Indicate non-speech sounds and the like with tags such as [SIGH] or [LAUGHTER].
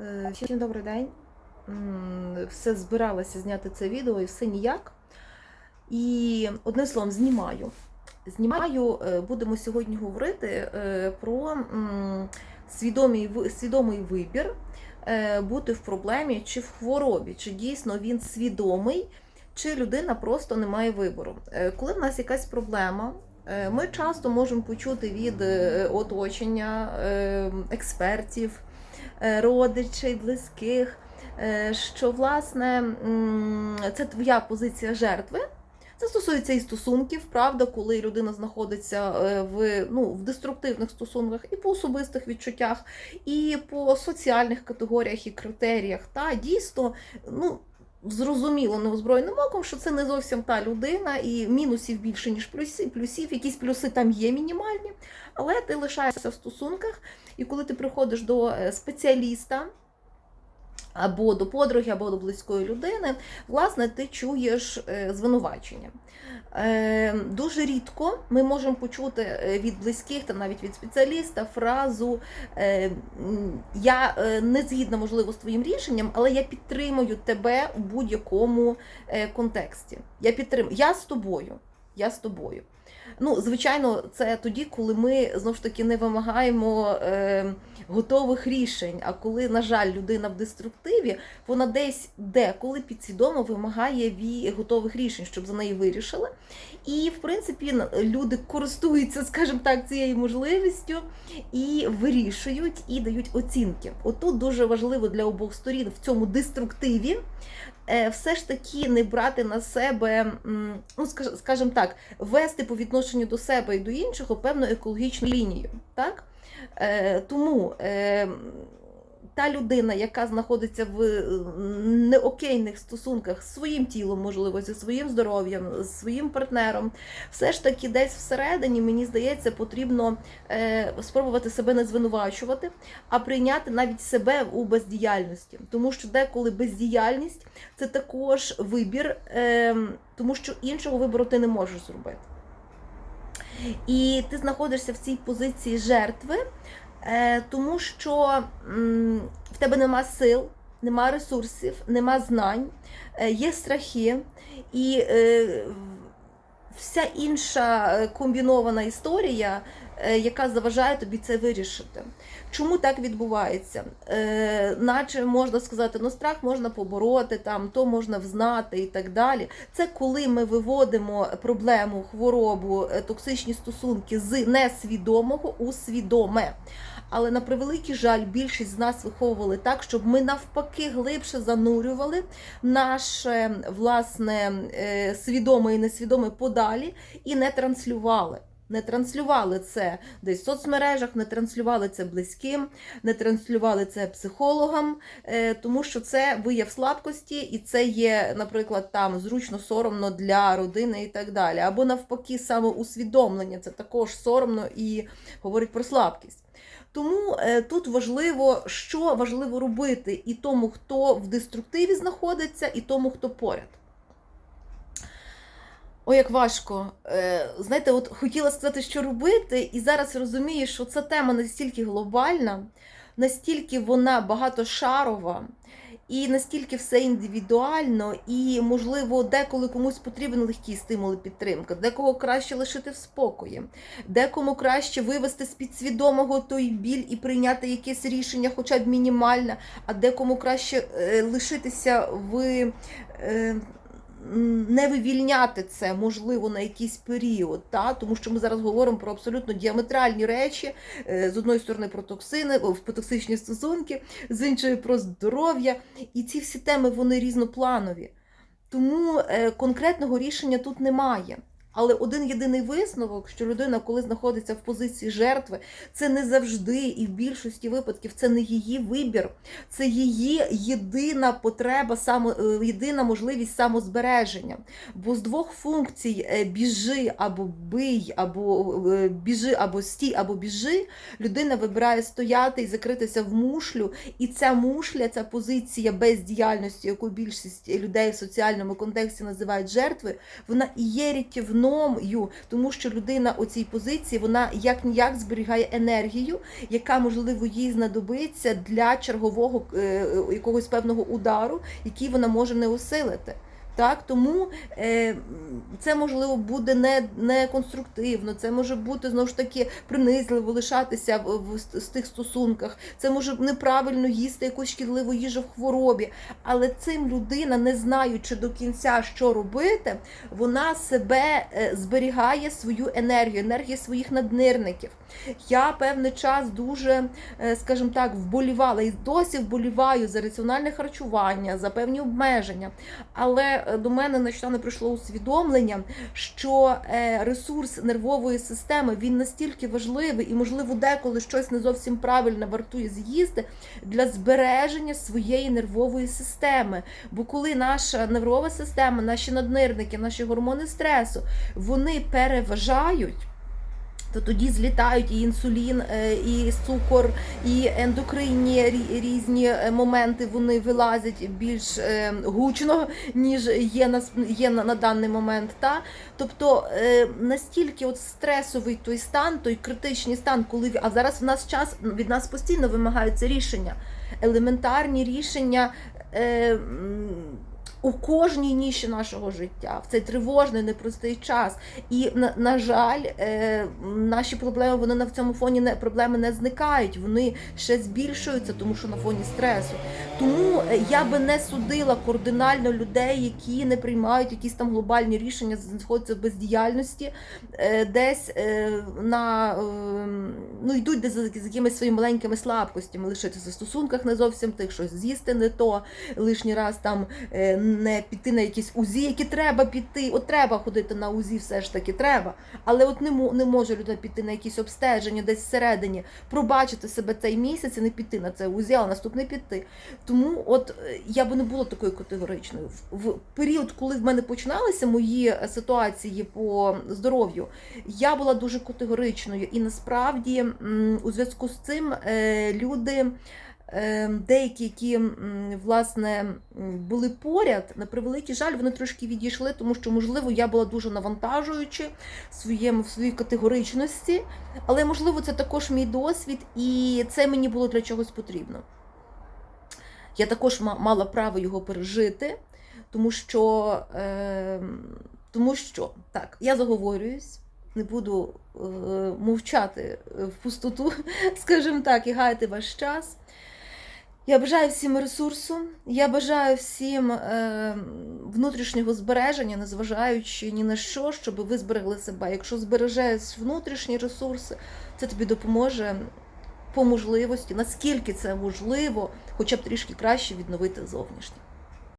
Е, Всім добрий день. Все збиралася зняти це відео і все ніяк. І одним словом, знімаю. Знімаю, е, будемо сьогодні говорити е, про свідомий, свідомий вибір бути в проблемі чи в хворобі, чи дійсно він свідомий, чи людина просто не має вибору. Коли в нас якась проблема, ми часто можемо почути від оточення, експертів, родичей, близьких, е, що власне це твоя позиція жертви. Це стосується і стосунків, правда, коли людина знаходиться е, в, ну, в деструктивних стосунках, і по особистих відчуттях, і по соціальних категоріях і критеріях. Та дійсно, ну. Зрозуміло неозброєним оком, що це не зовсім та людина, і мінусів більше, ніж плюсів, плюсів, якісь плюси там є мінімальні, але ти лишаєшся в стосунках, і коли ти приходиш до е, спеціаліста, або до подруги, або до близької людини, власне, ти чуєш е, звинувачення. Е, Дуже рідко ми можемо почути е, від близьких та навіть від спеціаліста фразу Я не згідна, можливо, з твоїм рішенням, але я підтримую тебе у будь-якому контексті. Я підтримую, я з тобою. Я з тобою. Ну, звичайно, це тоді, коли ми знову ж таки не вимагаємо готових рішень. А коли, на жаль, людина в деструктиві, вона десь деколи підсвідомо вимагає ві готових рішень, щоб за неї вирішили. І, в принципі, люди користуються, скажімо так, цією можливістю і вирішують і дають оцінки. Отут дуже важливо для обох сторін в цьому деструктиві. е, Все ж таки не брати на себе, ну скажімо так, вести по відношенню до себе і до іншого певну екологічну лінію. Так? Е, тому е, та людина, яка знаходиться в е, неокейних стосунках з своїм тілом, можливо, зі своїм здоров'ям, з своїм партнером, все ж таки десь всередині, мені здається, потрібно спробувати себе не звинувачувати, а прийняти навіть себе у бездіяльності. Тому що деколи бездіяльність це також вибір, е, тому що іншого вибору ти не можеш зробити. І ти знаходишся в цій позиції жертви, е, тому що в тебе нема сил, нема ресурсів, нема знань, е, є страхи, і е, вся інша комбінована історія, яка заважає тобі це вирішити. Чому так відбувається? Е, наче можна сказати, ну страх можна побороти, там, то можна взнати і так далі. Це коли ми виводимо проблему, хворобу, е, токсичні стосунки з несвідомого у свідоме. Але на превеликий жаль, більшість з нас виховували так, щоб ми навпаки глибше занурювали наше власне е, свідоме і несвідоме подалі і не транслювали. Не транслювали це десь в соцмережах, не транслювали це близьким, не транслювали це психологам, е, тому що це вияв слабкості, і це є, наприклад, там зручно соромно для родини і так далі. Або навпаки, самоусвідомлення це також соромно і говорить про слабкість. Тому е, тут важливо, що важливо робити і тому, хто в деструктиві знаходиться, і тому, хто поряд. Ой, як важко. Е, знаєте, от хотіла сказати, що робити, і зараз розумію, що ця тема настільки глобальна, настільки вона багатошарова, і настільки все індивідуально, і, можливо, деколи комусь потрібен легкий стимул і підтримка, декого краще лишити в спокої, декому краще вивести з підсвідомого той біль і прийняти якесь рішення, хоча б мінімальне, а декому краще е, лишитися в. Е, не вивільняти це, можливо, на якийсь період, та? тому що ми зараз говоримо про абсолютно діаметральні речі, Е, з одної сторони про токсини, про токсичні стосунки, з іншої про здоров'я. І ці всі теми вони різнопланові. Тому е, конкретного рішення тут немає. Але один єдиний висновок, що людина, коли знаходиться в позиції жертви, це не завжди і в більшості випадків це не її вибір, це її єдина потреба, само, е, єдина можливість самозбереження. Бо з двох функцій е, біжи або бий, або е, біжи, або стій, або біжи, людина вибирає стояти і закритися в мушлю. І ця мушля, ця позиція бездіяльності, яку більшість людей в соціальному контексті називають жертвою, вона і є рятівною економію, тому що людина у цій позиції вона як ніяк зберігає енергію, яка можливо їй знадобиться для чергового е, якогось певного удару, який вона може не усилити. Так, тому е, це можливо буде не, не конструктивно, це може бути знову ж таки принизливо лишатися в, в, з тих стосунках. Це може неправильно їсти якусь шкідливу їжу в хворобі. Але цим людина, не знаючи до кінця, що робити, вона себе е, зберігає свою енергію, енергію своїх наднирників. Я певний час дуже, е, скажімо так, вболівала і досі вболіваю за раціональне харчування, за певні обмеження. Але до мене нещодавно прийшло усвідомлення, що е, ресурс нервової системи він настільки важливий і, можливо, деколи щось не зовсім правильне вартує з'їсти для збереження своєї нервової системи. Бо коли наша нервова система, наші наднирники, наші гормони стресу, вони переважають. То тоді злітають і інсулін, е, і цукор, і ендокринні різні е, моменти вони вилазять більш е, гучно, ніж є на, є на, на даний момент. Та? Тобто настільки от стресовий той стан, той критичний стан, коли а зараз в нас час від нас постійно вимагаються рішення, елементарні рішення. У кожній ніші нашого життя в цей тривожний, непростий час. І на, на жаль, е, наші проблеми вони на цьому фоні не проблеми не зникають, вони ще збільшуються, тому що на фоні стресу. Тому е, я би не судила кардинально людей, які не приймають якісь там глобальні рішення, знаходяться в бездіяльності, е, десь е, на е, ну йдуть десь за, якимись своїми маленькими слабкостями, лишитися в стосунках не зовсім тих, щось з'їсти не то, лишній раз там не піти на якісь УЗІ, які треба піти. От треба ходити на УЗІ, все ж таки треба. Але от не, не може людина піти на якісь обстеження десь всередині, пробачити себе цей місяць і не піти на це УЗІ, а наступний піти. Тому от е, я би не була такою категоричною. В, період, коли в мене починалися мої е, ситуації по здоров'ю, я була дуже категоричною. І насправді у зв'язку з цим е, люди. Деякі, які власне були поряд, на превеликий жаль, вони трошки відійшли, тому що, можливо, я була дуже навантажуючи своєму в своїй категоричності, але можливо, це також мій досвід, і це мені було для чогось потрібно. Я також мала право його пережити, тому що, е, тому що так, я заговорююсь, не буду е, мовчати в пустоту, [LAUGHS] скажімо так, і гаяти ваш час. Я бажаю всім ресурсу, я бажаю всім е, внутрішнього збереження, незважаючи ні на що, щоб ви зберегли себе. Якщо збережеш внутрішні ресурси, це тобі допоможе по можливості, наскільки це можливо, хоча б трішки краще відновити зовнішнє.